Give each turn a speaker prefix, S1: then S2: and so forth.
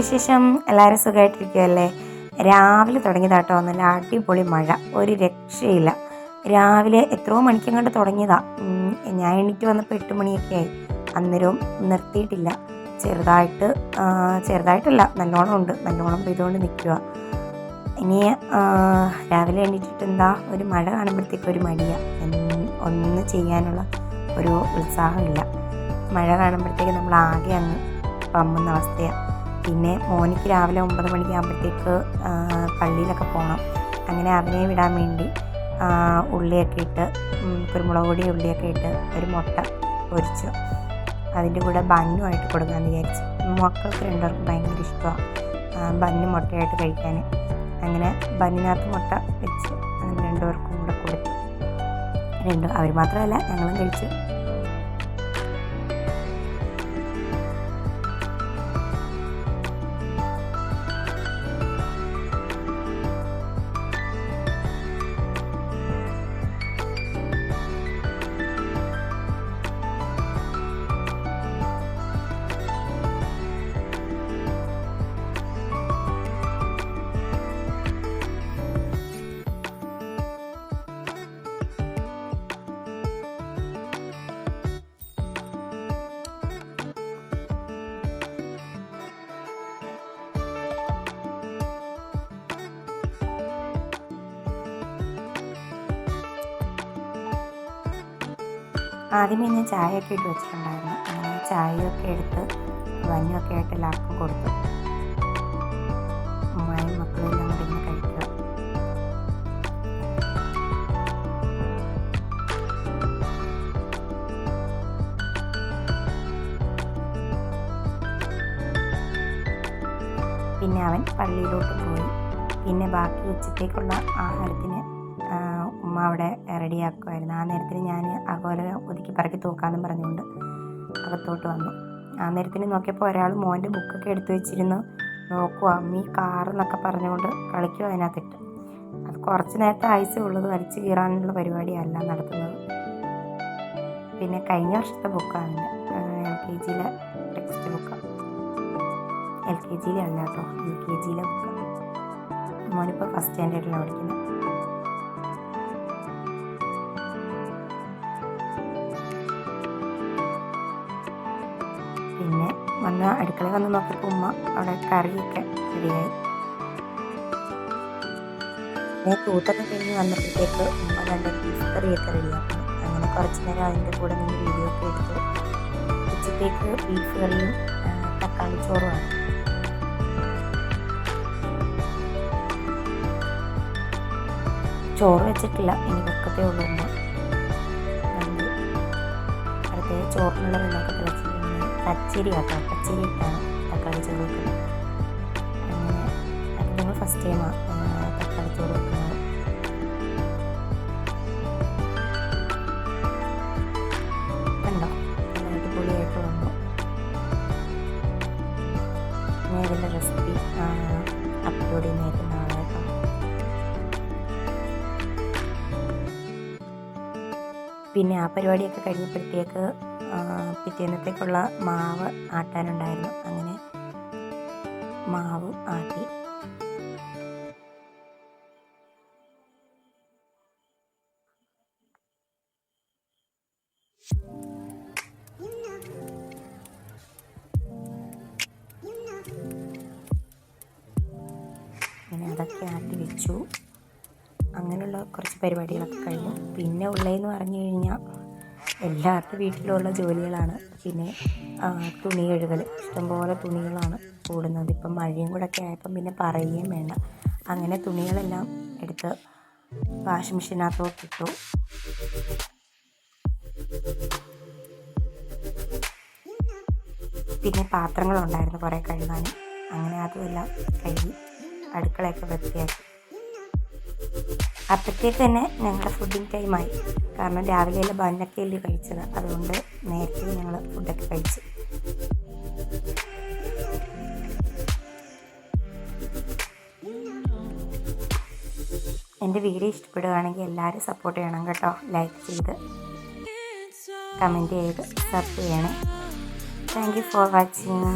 S1: വിശേഷം? എല്ലാവരും സുഖമായിട്ടിരിക്കുകയല്ലേ രാവിലെ തുടങ്ങിയതാട്ടോ. നല്ല അടിപൊളി മഴ. ഒരു രക്ഷയില്ല. രാവിലെ എത്രയോ മണിക്കങ്ങോട്ട് തുടങ്ങിയതാ. ഞാൻ എണീറ്റ് വന്നപ്പോൾ എട്ട് മണിയൊക്കെ ആയി. അന്നേരവും നിർത്തിയിട്ടില്ല. ചെറുതായിട്ട് ചെറുതായിട്ടല്ല നല്ലോണം ഉണ്ട്. നല്ലോണം പെയ്തുകൊണ്ട് നിൽക്കുക ഇനി രാവിലെ എണീറ്റിട്ട് എന്താ? ഒരു മഴ കാണുമ്പോഴത്തേക്കും ഒരു മടിയാണ് ഒന്നും ചെയ്യാനുള്ള ഒരു ഉത്സാഹമില്ല. മഴ കാണുമ്പോഴത്തേക്ക് നമ്മൾ ആകെ അങ്ങ് പമ്മുന്ന അവസ്ഥയാണ് പിന്നെ മോനിക്ക് രാവിലെ ഒമ്പത് മണിക്കാകുമ്പോഴത്തേക്ക് പള്ളിയിലൊക്കെ പോകണം അങ്ങനെ അവനെ വിടാൻ വേണ്ടി ഉള്ളിയൊക്കെ ഇട്ട് കുരുമുളക് പൊടി ഉള്ളിയൊക്കെ ഇട്ട് ഒരു മുട്ട പൊരിച്ചു. അതിന്റെ കൂടെ ബന്നുമായിട്ട് കൊടുക്കാമെന്ന് വിചാരിച്ചു. മക്കൾക്ക് രണ്ടുപേർക്കും ഭയങ്കര ഇഷ്ടമാണ് ബന്ന് മുട്ടയായിട്ട് കഴിക്കാൻ. അങ്ങനെ ബന്നിനകത്ത് മുട്ട വെച്ച് അങ്ങനെ രണ്ടുപേർക്കും കൂടെ കൊടുത്തു. രണ്ടും അവർ മാത്രമല്ല ഞങ്ങളും കഴിച്ചു. ആദ്യമേ ഞാൻ ചായയൊക്കെ ഇട്ട് വെച്ചിട്ടുണ്ടായിരുന്നു. അങ്ങനെ ചായയൊക്കെ എടുത്ത് വഞ്ഞൊക്കെ ആയിട്ട് എല്ലാവർക്കും കൊടുത്തു. അമ്മായും മക്കളും എല്ലാം കൂടി കഴിക്കുക. പിന്നെ അവൻ പള്ളിയിലോട്ട് പോയി. പിന്നെ ബാക്കി ഉച്ചത്തേക്കുള്ള ആഹാരത്തിന് ഉമ്മ അവിടെ റെഡിയാക്കുമായിരുന്നു ആ നേരത്തിന് ഞാൻ അകോല ഒതുക്കി പറക്കി തൂക്കാമെന്നും പറഞ്ഞുകൊണ്ട് അകത്തോട്ട് വന്നു. ആ നേരത്തിന് നോക്കിയപ്പോൾ ഒരാൾ മോന്റെ ബുക്കൊക്കെ എടുത്തു വെച്ചിരുന്നു. നോക്കുക അമ്മീ കാറെന്നൊക്കെ പറഞ്ഞുകൊണ്ട് കളിക്കുക അതിനകത്തിട്ട്. അത് കുറച്ച് നേരത്തെ ആയുസ് ഉള്ളത് വലിച്ചു കീറാനുള്ള പരിപാടിയല്ല നടത്തുന്നത്. പിന്നെ കഴിഞ്ഞ വർഷത്തെ ബുക്കാണ് എൽ കെ ജിയിലെ ടെക്സ്റ്റ് ബുക്ക്. എൽ കെ ജിയിലെ അല്ല കേട്ടോ യു കെ ജിയിലെ ബുക്ക്. മോനിപ്പോൾ ഫസ്റ്റ് സ്റ്റാൻഡേർഡിലാണ് പഠിക്കുന്നത്. പിന്നെ വന്ന് അടുക്കളയിൽ വന്ന് നോക്കിയപ്പോൾ ഉമ്മ അവിടെ കറിയൊക്കെ റെഡിയായി. പിന്നെ തൂത്തൊക്കെ കഴിഞ്ഞ് വന്നപ്പോഴത്തേക്ക് ഉമ്മ രണ്ട് ബീഫ് കറിയൊക്കെ റെഡിയാക്കി. അങ്ങനെ കുറച്ച് നേരം അതിന്റെ കൂടെ നിന്ന് വീഡിയോ ഒക്കെ എടുത്തു. ഉച്ചത്തേക്ക് ബീഫ് കറിയും തക്കാളി ചോറുമാണ് ചോറ് വെച്ചിട്ടില്ല ഇനി വെക്കത്തേ ഉള്ളൂ ഉമ്മ. അടുത്ത ചോറിനുള്ള വെള്ളമൊക്കെ പച്ചരി കേട്ടോ. പച്ചരി ഇട്ടാണ് തക്കാളി ചോറ് വെക്കുന്നത് അത് ഫസ്റ്റ് ടൈമാണ് തക്കാളി ചോറ് വെക്കുന്നത്. കണ്ടോ? അടിപൊളിയായിട്ട് വന്നു. ഞാൻ ഇതിന്റെ റെസിപ്പി അപ്ലോഡ് ചെയ്യുന്നതായിരുന്നു കേട്ടോ. പിന്നെ ആ പരിപാടിയൊക്കെ കഴിഞ്ഞപ്പോഴത്തേക്ക് പിറ്റേന്നത്തേക്കുള്ള മാവ് ആട്ടാനുണ്ടായിരുന്നു. അങ്ങനെ മാവ് ആട്ടി. അങ്ങനെ അതൊക്കെ ആട്ടി വെച്ചു. അങ്ങനെയുള്ള കുറച്ച് പരിപാടികളൊക്കെ കഴിഞ്ഞു. പിന്നെ ഉള്ളതെന്ന് പറഞ്ഞു കഴിഞ്ഞാൽ എല്ലാവർക്കും വീട്ടിലുള്ള ജോലികളാണ്. പിന്നെ തുണി കഴുകൽ ഇഷ്ടംപോലെ തുണികളാണ് കൂടുന്നത്. ഇപ്പം മഴയും കൂടെ ഒക്കെ ആയപ്പം പിന്നെ പറയുകയും വേണ്ട. അങ്ങനെ തുണികളെല്ലാം എടുത്ത് വാഷിംഗ് മെഷീനകത്തോട്ട് ഇട്ടു. പിന്നെ പാത്രങ്ങളുണ്ടായിരുന്നു കുറേ കഴുകാനും അങ്ങനെ അതുമെല്ലാം കഴുകി അടുക്കളയൊക്കെ വൃത്തിയാക്കി. അപ്പോഴത്തേക്ക് തന്നെ ഞങ്ങളുടെ ഫുഡിങ് ടൈമായി കാരണം രാവിലെയുള്ള ബണ്ണൊക്കെ അല്ലേ കഴിച്ചത്. അതുകൊണ്ട് നേരത്തെ ഞങ്ങൾ ഫുഡൊക്കെ കഴിച്ചു. എന്റെ വീഡിയോ ഇഷ്ടപ്പെടുകയാണെങ്കിൽ എല്ലാവരും സപ്പോർട്ട് ചെയ്യണം കേട്ടോ. ലൈക്ക് ചെയ്ത്. കമന്റ് ചെയ്ത്. സബ് ചെയ്യണേ. Thank you for watching